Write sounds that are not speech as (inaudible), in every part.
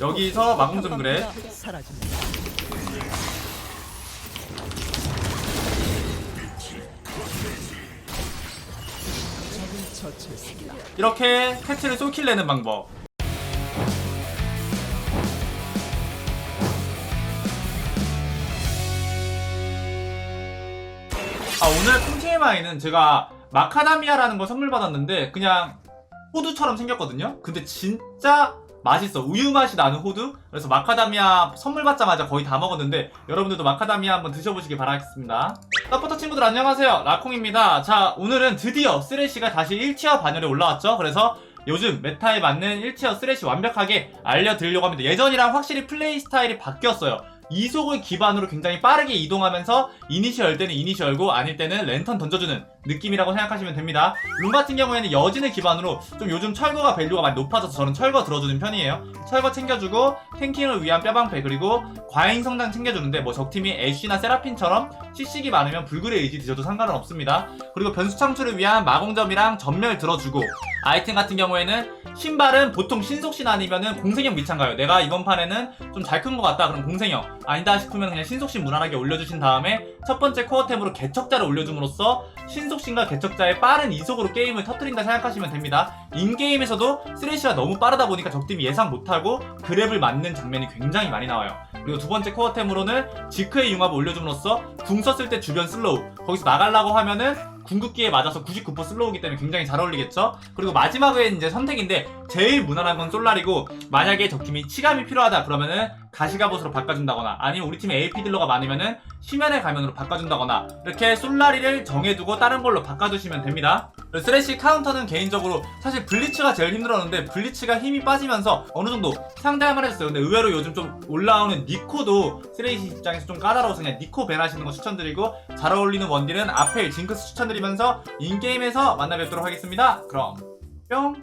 여기서 마공. 적을 처치했습니다. 이렇게 캐치를 쏠킬 내는 방법 아 오늘 콩TMI는 제가 마카다미아라는 걸 선물 받았는데 그냥 호두처럼 생겼거든요 근데 진짜 맛있어. 우유 맛이 나는 호두? 그래서 마카다미아 선물 받자마자 거의 다 먹었는데 여러분들도 마카다미아 한번 드셔보시길 바라겠습니다. 서포터 친구들 안녕하세요. 라콩입니다. 자 오늘은 드디어 쓰레쉬가 다시 1티어 반열에 올라왔죠. 그래서 요즘 메타에 맞는 1티어 쓰레쉬 완벽하게 알려드리려고 합니다. 예전이랑 확실히 플레이 스타일이 바뀌었어요 이속을 기반으로 굉장히 빠르게 이동하면서 이니시 열 때는 이니시 열고 아닐 때는 랜턴 던져주는 느낌이라고 생각하시면 됩니다. 룸 같은 경우에는 여진을 기반으로 좀 요즘 철거가 밸류가 많이 높아져서 저는 철거 들어주는 편이에요. 철거 챙겨주고 탱킹을 위한 뼈방패 그리고 과잉 성장 챙겨주는데 뭐 적팀이 애쉬나 세라핀처럼 CC기 많으면 불굴의 의지 드셔도 상관은 없습니다. 그리고 변수 창출을 위한 마공점이랑 전멸 들어주고 아이템 같은 경우에는 신발은 보통 신속신 아니면은 공생형 미창 가요. 내가 이번 판에는 좀 잘 큰 것 같다. 그럼 공생형 아니다 싶으면 그냥 신속신 무난하게 올려주신 다음에 첫 번째 코어템으로 개척자를 올려줌으로써 신속신과 개척자의 빠른 이속으로 게임을 터트린다 생각하시면 됩니다. 인게임에서도 쓰레쉬가 너무 빠르다 보니까 적팀이 예상 못하고 그랩을 맞는 장면이 굉장히 많이 나와요. 그리고 두 번째 코어템으로는 지크의 융합을 올려줌으로써 궁 썼을 때 주변 슬로우 거기서 나가려고 하면은 궁극기에 맞아서 99% 슬로우기 때문에 굉장히 잘 어울리겠죠? 그리고 마지막에 이제 선택인데 제일 무난한 건 솔라리고 만약에 적팀이 치감이 필요하다 그러면은 가시가봇으로 바꿔준다거나 아니면 우리 팀에 AP 딜러가 많으면은 심연의 가면으로 바꿔준다거나 이렇게 솔라리를 정해두고 다른 걸로 바꿔주시면 됩니다. 쓰레쉬 카운터는 개인적으로 사실 블리츠가 제일 힘들었는데 블리츠가 힘이 빠지면서 어느 정도 상대할만 했어요. 근데 의외로 요즘 좀 올라오는 니코도 쓰레쉬 입장에서 좀 까다로워서 그냥 니코 밴 하시는 거 추천드리고 잘 어울리는 원딜은 아펠, 징크스 추천드리면서 인게임에서 만나 뵙도록 하겠습니다. 그럼 뿅!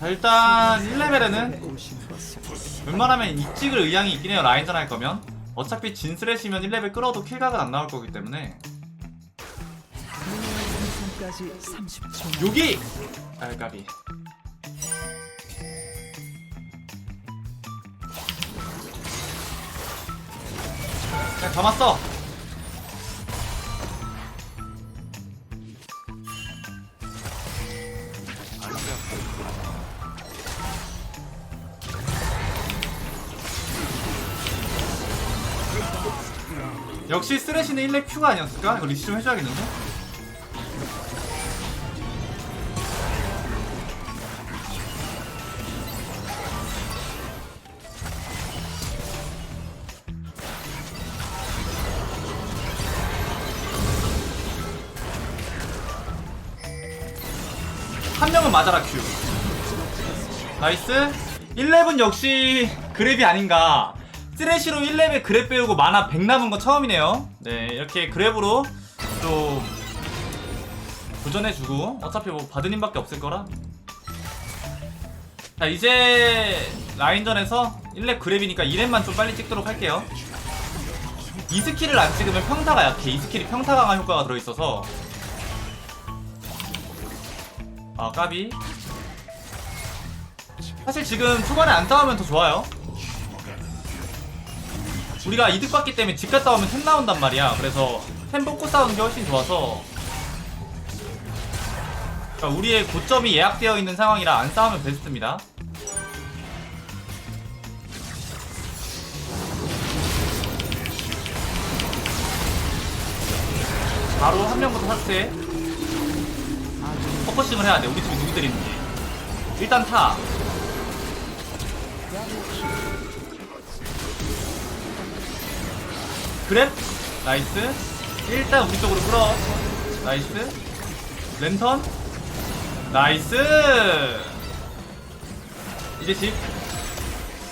자 일단 1레벨에는 웬만하면 입직을 의향이 있긴 해요 라인전 할 거면 어차피 진스레시면 1레벨 끌어도 킬각은 안 나올 거기 때문에 생성까지 30초. 여기! 알까비 그냥 감았어 역시 쓰레쉬는 1렙 Q가 아니었을까? 이거 리시 좀 해줘야겠는데? 한 명은 맞아라 큐. 나이스. 1렙은 역시 그랩이 아닌가. 쓰레쉬로 1렙에 그랩 배우고 만화 100 남은 거 처음이네요. 네, 이렇게 그랩으로 좀 도전해주고 어차피 뭐 받은 힘밖에 없을 거라. 자, 이제 라인전에서 1렙 그랩이니까 2렙만 좀 빨리 찍도록 할게요. 이 스킬을 안 찍으면 평타가 약해. 이 스킬이 평타 강화 효과가 들어있어서 아 까비 사실 지금 초반에 안 싸우면 더 좋아요 우리가 이득 받기 때문에 집 갔다 오면 템 나온단 말이야 그래서 템 뽑고 싸우는 게 훨씬 좋아서 그러니까 우리의 고점이 예약되어 있는 상황이라 안 싸우면 베스트입니다 바로 한 명부터 삭제 포커싱을 해야 돼. 우리 팀이 누구들이 있는지. 일단 타. 그래? 나이스. 일단 우리 쪽으로 끌어. 나이스. 랜턴. 나이스. 이제 집.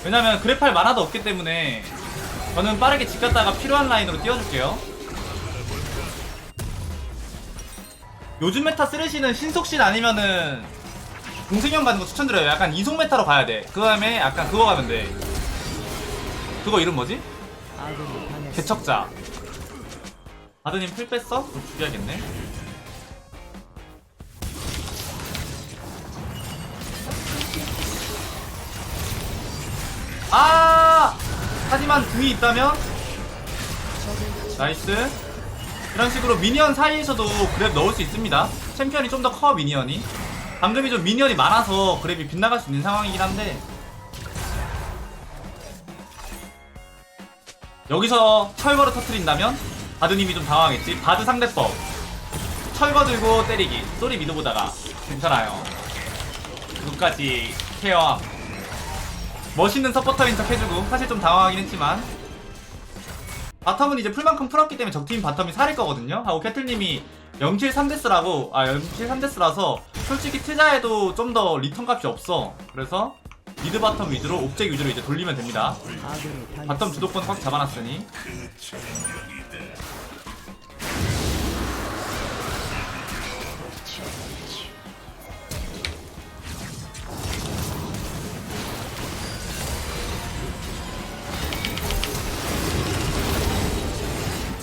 왜냐면 그래팔 만화도 없기 때문에 저는 빠르게 집 갔다가 필요한 라인으로 띄워줄게요. 요즘 메타 쓰레쉬는 신속신 아니면은 공생형 가는 거 추천드려요. 약간 이속 메타로 가야 돼. 그 다음에 약간 그거 가면 돼. 그거 이름 뭐지? 개척자. 아드님 풀 뺐어? 그럼 죽여야겠네. 하지만 궁이 있다면 나이스 이런 식으로 미니언 사이에서도 그랩 넣을 수 있습니다 챔피언이 좀 더 커 미니언이 방금이 좀 미니언이 많아서 그랩이 빗나갈 수 있는 상황이긴 한데 여기서 철거를 터트린다면 바드님이 좀 당황하겠지. 바드 상대법. 철거 들고 때리기. 쏘리 미드 보다가. 괜찮아요. 끝까지 케어 멋있는 서포터인 척 해주고. 사실 좀 당황하긴 했지만. 바텀은 이제 풀만큼 풀었기 때문에 적팀 바텀이 살일 거거든요. 하고 캐틀님이 0킬 3데스라고. 아 0킬 3데스라서 솔직히 트자에도 좀 더 리턴 값이 없어. 그래서 미드 바텀 위주로 옵젝 위주로 이제 돌리면 됩니다 바텀. 주도권 꽉 잡아놨으니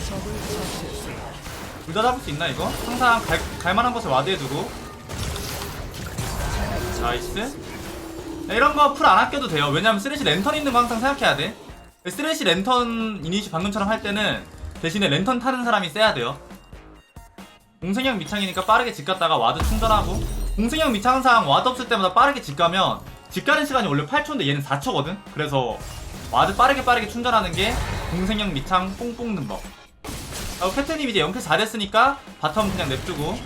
적을 처치했습니다. 둘다 잡을 수 있나 이거? 항상 갈, 갈만한 곳에 와드해두고 나이스 네, 이런 거 풀 안 아껴도 돼요. 왜냐면 쓰레쉬 랜턴 있는 거 항상 생각해야 돼. 쓰레쉬 랜턴 이니시 방금처럼 할 때는 대신에 랜턴 타는 사람이 세야 돼요. 공생형 미창이니까 빠르게 집 갔다가 와드 충전하고 공생형 미창 항상 와드 없을 때마다 빠르게 집 가면 집 가는 시간이 원래 8초인데 얘는 4초거든? 그래서 와드 빠르게 빠르게 충전하는 게 공생형 미창 뽕 뽑는 법. 어, 캡틴님 이제 0킬 4됐으니까 바텀 그냥 냅두고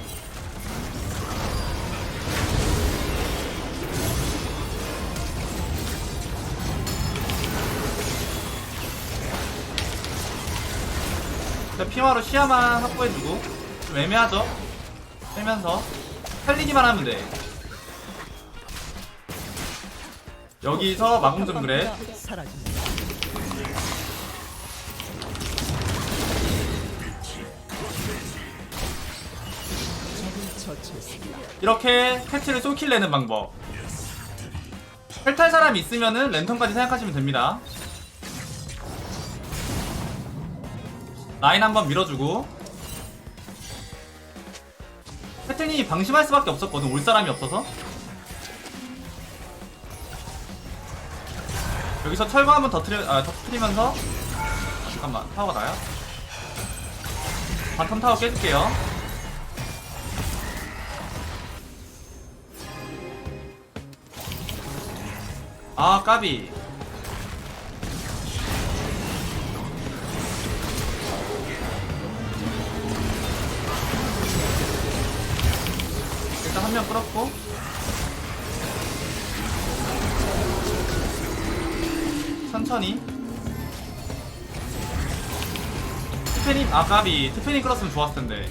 일단 피마로 시야만 확보해주고 좀 애매하죠? 빼면서 살리기만 하면 돼 여기서 그래 사라집니다. 적을 처치했습니다. 이렇게 캐치를 쏠킬 내는 방법 펠탈 사람 있으면은 랜턴까지 생각하시면 됩니다 라인 한번 밀어주고. 패턴이 방심할 수밖에 없었거든 올 사람이 없어서. 여기서 철거 한번 더 트려 아, 더 트리면서. 잠깐만 타워가 나야? 바텀 타워 깨줄게요. 아 까비 한 명 끌었고. 천천히. 트페님 아 까비. 트페님 끌었으면 좋았을 텐데.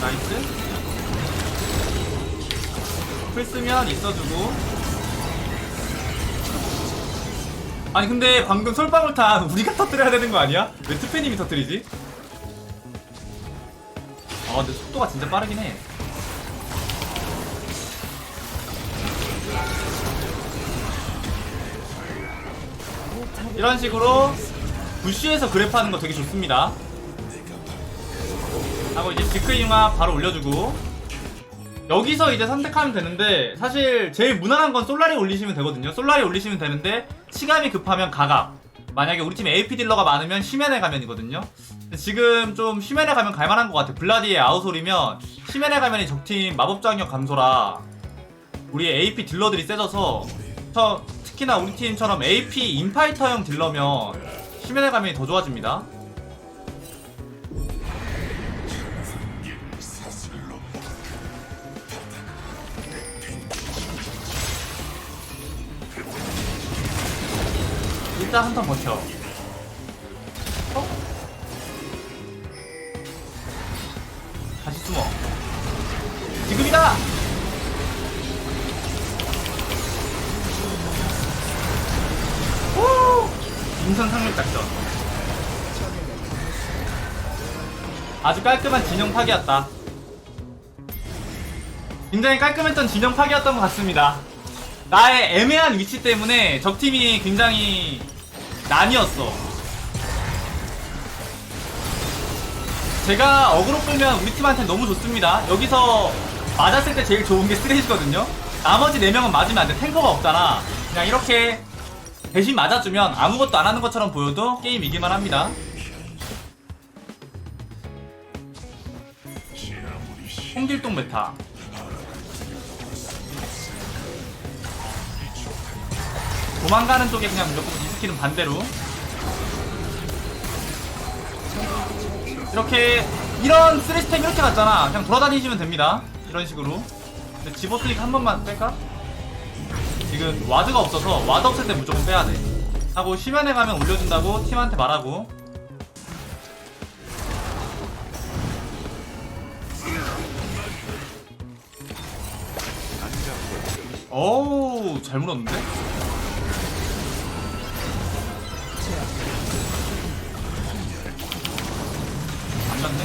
나이스. 풀 쓰면 있어주고 아니 근데 방금 솔방울 탄 (laughs) 우리가 터뜨려야 되는 거 아니야? 왜 투페님이 터뜨리지? 아 근데 속도가 진짜 빠르긴 해 이런 식으로 부쉬에서 그래프하는 거 되게 좋습니다 하고 이제 디크잉화 바로 올려주고 여기서 이제 선택하면 되는데 사실 제일 무난한 건 솔라리 올리시면 되거든요. 솔라리 올리시면 되는데 치감이 급하면 가각 만약에 우리 팀에 AP 딜러가 많으면 시멘의 가면이거든요. 지금 좀 시멘의 가면 갈만한 것 같아 블라디의 아웃솔이면 시멘의 가면이 적팀 마법장력 감소라 우리 AP 딜러들이 세져서 저 특히나 우리 팀처럼 AP 인파이터형 딜러면 시멘의 가면이 더 좋아집니다 일단 한 턴 버텨. 어? 다시 숨어. 지금이다! 오! 인선 상륙 작전. 아주 깔끔한 진영 파기였다. 굉장히 깔끔했던 진영 파기였던 것 같습니다. 나의 애매한 위치 때문에 적팀이 굉장히 난이었어. 제가 어그로 끌면 우리 팀한테 너무 좋습니다. 여기서 맞았을 때 제일 좋은 게 쓰레시거든요. 나머지 4명은 맞으면 안 돼. 탱커가 없잖아. 그냥 이렇게 대신 맞아주면 아무것도 안 하는 것처럼 보여도 게임 이기만 합니다. 홍길동 메타. 도망가는 쪽에 그냥 무조건 이 스킬은 반대로. 이렇게 이런 쓰레시템 이렇게 갔잖아. 그냥 돌아다니시면 됩니다. 이런 식으로. 근데 집어스니까 한 번만 뺄까? 지금 와드가 없어서 와드 없을 때 무조건 빼야 돼. 하고 심연에 가면 올려준다고 팀한테 말하고. 어우 잘 물었는데? 안 갔네?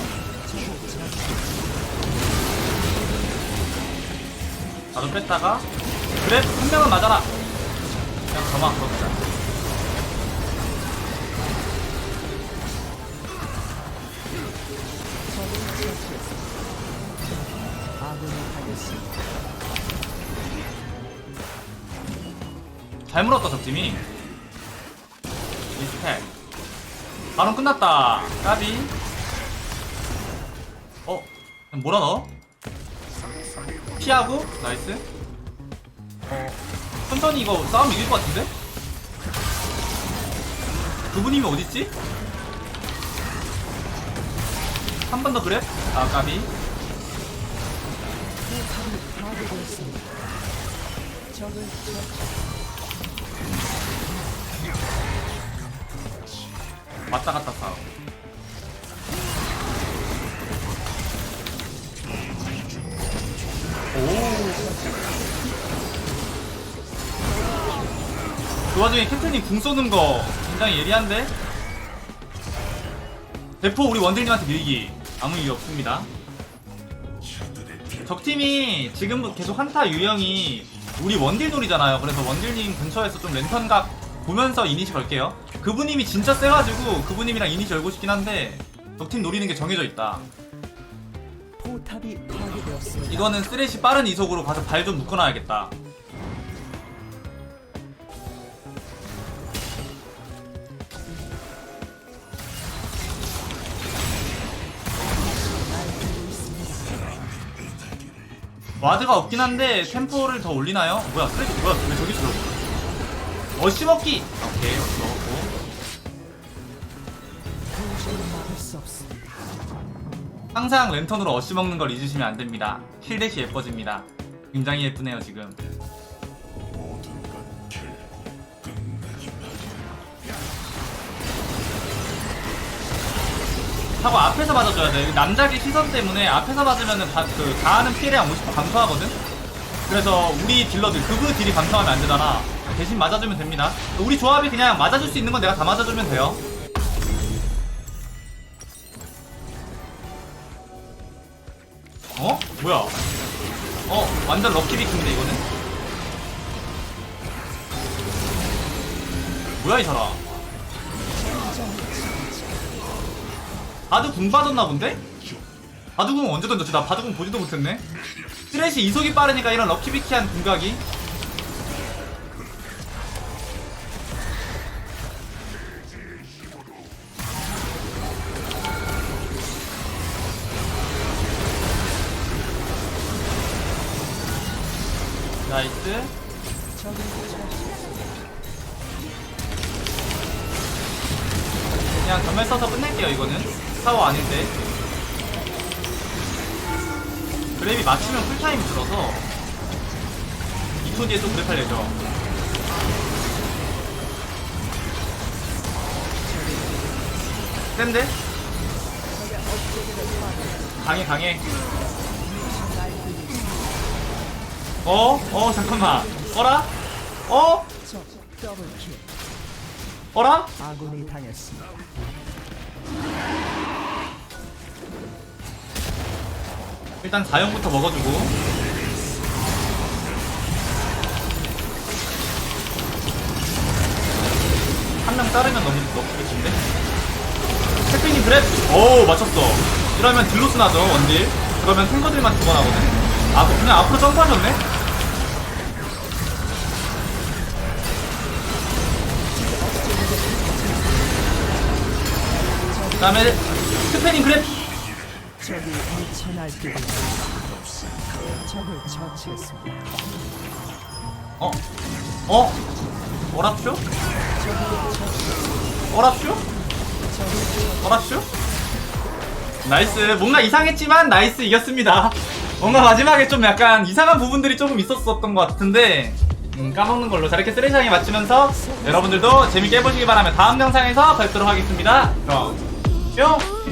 나도 뺐다가 그래 한 명은 맞아라 그냥. 아군이 당했습니다. 잘 물었다 적팀이 리스펙 바로 끝났다 까비 어? 뭐라 넣어? 피하고 나이스 어 천천히 이거 싸움 이길 것 같은데? 그분이면 어딨지? 한 번 더 그래? 아 까비. 왔다 갔다 싸움 그 와중에 캡틴님 궁 쏘는 거 굉장히 예리한데? 대포 우리 원딜님한테 밀기 아무 이유 없습니다. 적팀이 지금 계속 한타 유형이 우리 원딜 놀이잖아요. 그래서 원딜님 근처에서 좀 랜턴각 보면서 이니시 걸게요. 그분님이 진짜 세가지고 그분님이랑 이니시 열고 싶긴 한데 적팀 노리는 게 정해져 있다. 포탑이 파괴되었습니다. 이거는 쓰레시 빠른 이속으로 가서 발 좀 묶어놔야겠다. 와드가 없긴 한데 템포를 더 올리나요? 뭐야 쓰레기 뭐야 왜 저기 들어? 어시 먹기. 오케이 어시 항상 랜턴으로 어시 먹는 걸 잊으시면 안 됩니다. 힐대시 예뻐집니다. 굉장히 예쁘네요 지금. 하고 앞에서 맞아줘야 돼. 남자기 시선 때문에 앞에서 맞으면은 다, 그, 다하는 피해량 50% 감소하거든? 그래서 우리 딜러들, 그브 딜이 감소하면 안 되잖아. 대신 맞아주면 됩니다. 우리 조합이 그냥 맞아줄 수 있는 건 내가 다 맞아주면 돼요. 뭐야? 어, 완전 럭키 비키인데 이거는? 뭐야 이 사람? 바드 궁 빠졌나 본데? 바드 궁 언제 던졌지? 나 바드 궁 보지도 못했네. 쓰레시 이속이 빠르니까 이런 럭키비키한 궁각이 그냥 전멸 써서 끝낼게요 이거는 타워 아닌데 그랩이 맞추면 풀타임 들어서 2초 뒤에 또 그랩 할 예정 센데? 강해 강해 어? 어 잠깐만 어라? 어? 어라? 아군이 당했습니다. 일단 4형부터 먹어주고 한 명 자르면 너무 너무 끝인데? 태핑님 그래? 오 맞췄어 이러면 딜로스 나죠 원딜 그러면 탱커들만 두번 하거든 아 그냥 앞으로 점프하셨네 다음에 스페닝 그랩 적이 미쳐 날뛰고 적을 처치했습니다. 어? 어? 어랍쇼? 어랍쇼? 어랍쇼? 나이스 뭔가 이상했지만 나이스 이겼습니다 뭔가 마지막에 좀 약간 이상한 부분들이 조금 있었었던 것 같은데 음, 까먹는 걸로 자 이렇게 쓰레기장에 맞추면서 여러분들도 재밌게 해보시기 바라며 다음 영상에서 뵙도록 하겠습니다 그럼 뿅